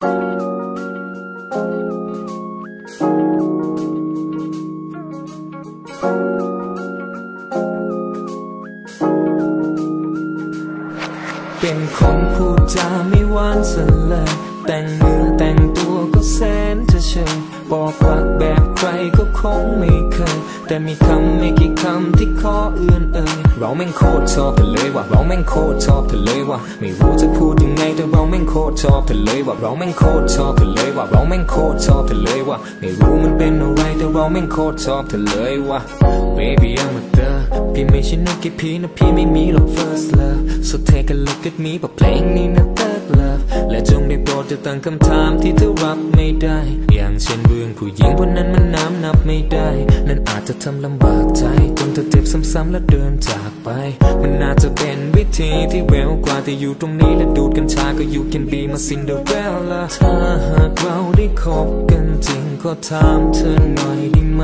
เป็นคนพูดจาไม่หวานสเลย แต่งเนื้อแต่งตัวก็แสนจะเชยบอกรักแบบใครก็คงไม่เคย แต่มีคำไม่กี่คำที่ขอเอื้อนเอ่ย เราแม่งโคตรชอบเธอเลยว่ะเราแม่งโคตรชอบเธอเลยว่ะไม่รู้จะพูดยังไงแต่เราแม่งโคตรชอบเธอเลยว่ะเราแม่งโคตรชอบเธอเลยว่ะเราแม่งโคตรชอบเธอเลยว่ะไม่รู้มันเป็นอะไรแต่เราแม่งโคตรชอบเธอเลยว่ะ baby I'm a girl พี่ไม่ใช่นึกกีพีนะพี่ไม่มีหรอก first love so take a look at me บอกเพลงนี้นะ third love และจงได้โปรดจะตั้งคำถามที่เธอรับไม่ได้ อย่างเช่นเรื่องผู้หญิงคนนั้นมันน้ำนับไม่ได้ นั่นอาจจะทำลำบากใจจนเธอเจ็บซ้ำๆและเดินจากไป มันน่าจะเป็นวิธีที่เวลกว่าที่อยู่ตรงนี้และดูดกัญชาก็อยู่กันบีมาซินเดอเรลล่าถ้าหากเราได้คบกันจริงก็ถามเธอหน่อยได้ไหม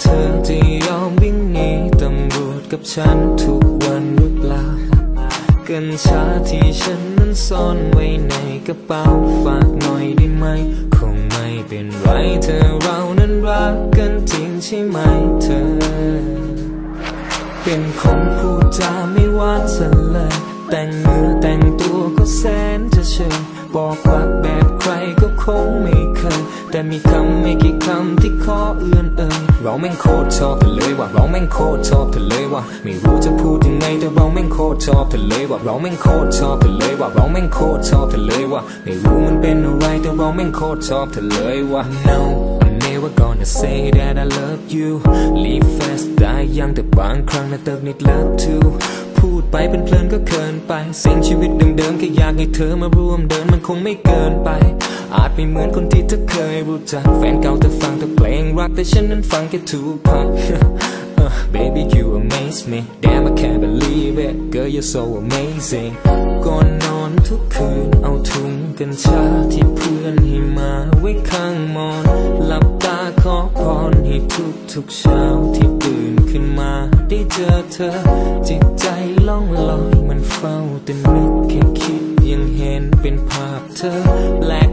เธอจะยอมวิ่งหนีตำรวจกับฉันทุกวันหรือเปล่ากัญชาที่ฉันนั้นซ่อนไว้ในกระเป๋าฝากหน่อยได้ไหม เป็นไรเธอเรานั้นรักกันจริงใช่ไหมเธอ เป็นคนพูดจาไม่หวานสเลย แต่งเนื้อแต่งตัวก็แสนจะเชยบอกรักแบบใครก็คงไม่เคย แต่มีคำไม่กี่คำที่ขอเอื้อนเอ่ยเราแม่งโคตรชอบเธอเลยว่ะเราแม่งโคตรชอบเธอเลยว่ะไม่รู้จะพูดยังไงแต่เราแม่ง ชอบเธอเลยว่ะเราแม่งโคตรชอบเธอเลยว่ะเราแม่งโคตรชอบเธอเลยว่ะไม่รู้มันเป็นอะไรแต่เราแม่งโคตรชอบเธอเลยว่ะ no I'm never gonna say that I love you Leave fast ได้ยังแต่บางครั้งนะเติมนิด love too พูดไปเป็นเพลินก็เกินไปเสียงชีวิตเดิมๆแค่อยากให้เธอมาร่วมเดินมันคงไม่เกินไป อาจไม่เหมือนคนที่เธอเคยรู้จักแฟนเก่าเธอฟังแต่เพลงรักแต่ฉันนั้นฟังแค่ทุกพัก baby you amaze me Damn I can't believe it Girl you're so amazing ก่อนนอนทุกคืนเอาถุงกัญชาที่เพื่อนให้มาไว้ข้างมอนหลับตาขอพรให้ทุกทุกๆเช้าที่ตื่นขึ้นมาได้เจอเธอ จิตใจล่องลอยมันเฝ้าแต่นึกแค่คิดยังเห็นเป็นภาพเธอแปลก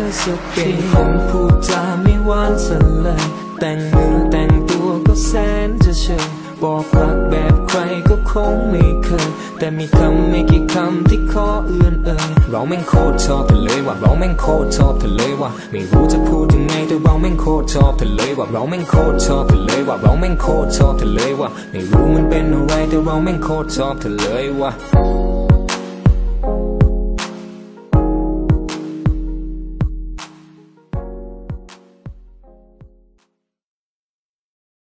ธอสักทีเป็นคนพูดจาไม่หวานสเลยแต่งเนื้อแต่งตัวก็แสนจะเชยบอกรักแบบใครก็คงไม่เคย แต่มีคำไม่กี่คำที่ขอเอื้อนเอ่ยเราแม่งโคตรชอบเธอเลยว่ะเราแม่งโคตรชอบเธอเลยว่ะไม่รู้จะพูดยังไงแต่เราแม่งโคตรชอบเธอเลยว่ะเราแม่งโคตรชอบเธอเลยว่ะเราแม่งโคตรชอบเธอเลยว่ะไม่รู้มันเป็นอะไรแต่เราแม่งโคตรชอบเธอเลยว่ะ